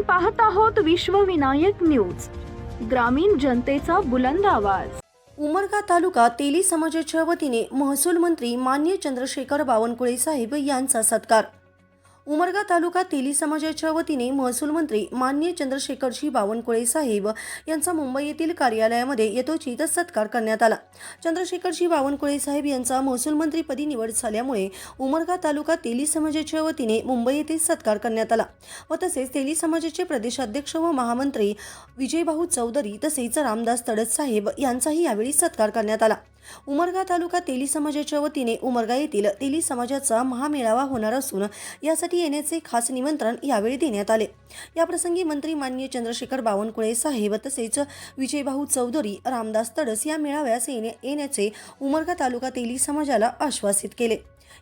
पाहत आहोत विश्वविनायक न्यूज. ग्रामीण जनतेचा बुलंद आवाज. उमरगा तालुका तेली समाजाच्या वतीने महसूल मंत्री मान्य चंद्रशेखर बावनकुळे साहेब यांचा सत्कार. उमरगा तालुका तेली समाजाच्या वतीने महसूल मंत्री मान्य चंद्रशेखरजी बावनकुळे साहेब यांचा मुंबई येथील कार्यालयामध्ये यथोचित सत्कार करण्यात आला. चंद्रशेखरजी बावनकुळे साहेब यांचा महसूल मंत्रीपदी निवड झाल्यामुळे उमरगा तालुका तेली समाजाच्या वतीने मुंबई येथे सत्कार करण्यात आला व तसेच तेली समाजाचे प्रदेशाध्यक्ष व महामंत्री विजयभाऊ चौधरी तसेच रामदास तडस साहेब यांचाही यावेळी सत्कार करण्यात आला. उमरगा तालुका तेली समाजाच्या वतीने उमरगा येथील तेली समाजाचा महामेळावा होणार असून यासाठी येण्याचे खास निमंत्रण यावेळी देण्यात आले. याप्रसंगी मंत्री मान्य चंद्रशेखर बावनकुळे साहेब तसेच विजयभाऊ चौधरी रामदास तडस या मेळाव्यास येणे येण्याचे उमरगा तालुका तेली समाजाला आश्वासित केले.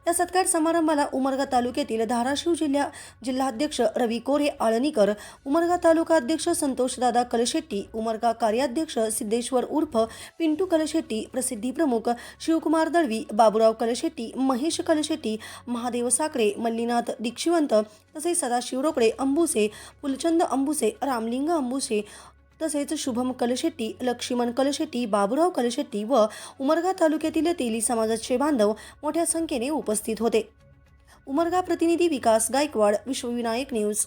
या सत्कार समारंभाला उमरगा तालुक्यातील धाराशिव जिल्हा जिल्हाध्यक्ष रवी कोरे आळणीकर उमरगा तालुका अध्यक्ष संतोषदादा कलशेट्टी उमरगा कार्याध्यक्ष सिद्धेश्वर उर्फ पिंटू कलशेट्टी प्रसिद्धी प्रमुख शिवकुमार दळवी बाबुराव कलशेट्टी महेश कलशेट्टी महादेव साखरे मल्लीनाथ दीक्षिवंत तसेच सदाशिव रोकडे अंबुसे फुलचंद अंबुसे रामलिंग अंबुसे तसेच शुभम कलशेट्टी लक्ष्मण कलशेट्टी बाबुराव कलशेट्टी व उमरगा तालुक्यातील तेली समाजाचे बांधव मोठ्या संख्येने उपस्थित होते. उमरगा प्रतिनिधी विकास गायकवाड विश्वविनायक न्यूज.